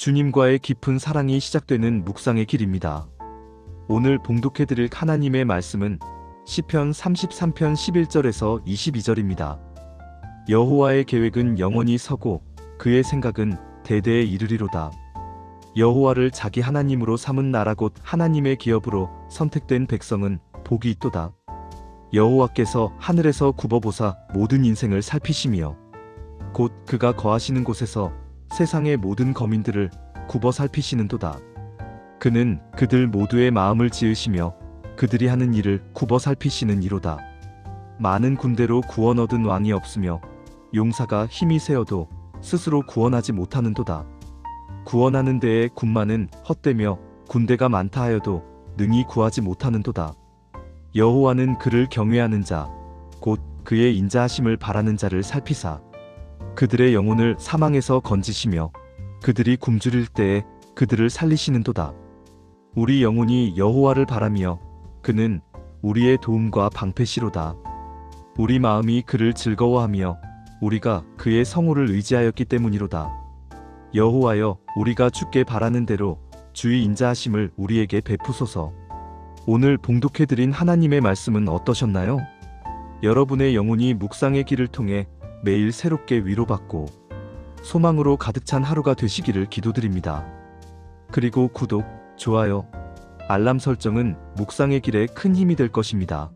주님과의 깊은 사랑이 시작되는 묵상의 길입니다. 오늘 봉독해 드릴 하나님의 말씀은 시편 33편 11절에서 22절입니다. 여호와의 계획은 영원히 서고 그의 생각은 대대에 이르리로다. 여호와를 자기 하나님으로 삼은 나라 곧 하나님의 기업으로 선택된 백성은 복이 있도다. 여호와께서 하늘에서 굽어보사 모든 인생을 살피시며 곧 그가 거하시는 곳에서 세상의 모든 거민들을 굽어 살피시는도다. 그는 그들 모두의 마음을 지으시며 그들이 하는 일을 굽어 살피시는 이로다. 많은 군대로 구원 얻은 왕이 없으며 용사가 힘이 세어도 스스로 구원하지 못하는도다. 구원하는 데에 군마는 헛되며 군대가 많다 하여도 능히 구하지 못하는도다. 여호와는 그를 경외하는 자, 곧 그의 인자하심을 바라는 자를 살피사 그들의 영혼을 사망에서 건지시며 그들이 굶주릴 때에 그들을 살리시는도다. 우리 영혼이 여호와를 바라며 그는 우리의 도움과 방패시로다. 우리 마음이 그를 즐거워하며 우리가 그의 성호를 의지하였기 때문이로다. 여호와여 우리가 주께 바라는 대로 주의 인자하심을 우리에게 베푸소서. 오늘 봉독해 드린 하나님의 말씀은 어떠셨나요? 여러분의 영혼이 묵상의 길을 통해 매일 새롭게 위로받고 소망으로 가득 찬 하루가 되시기를 기도드립니다. 그리고 구독, 좋아요, 알람 설정은 묵상의 길에 큰 힘이 될 것입니다.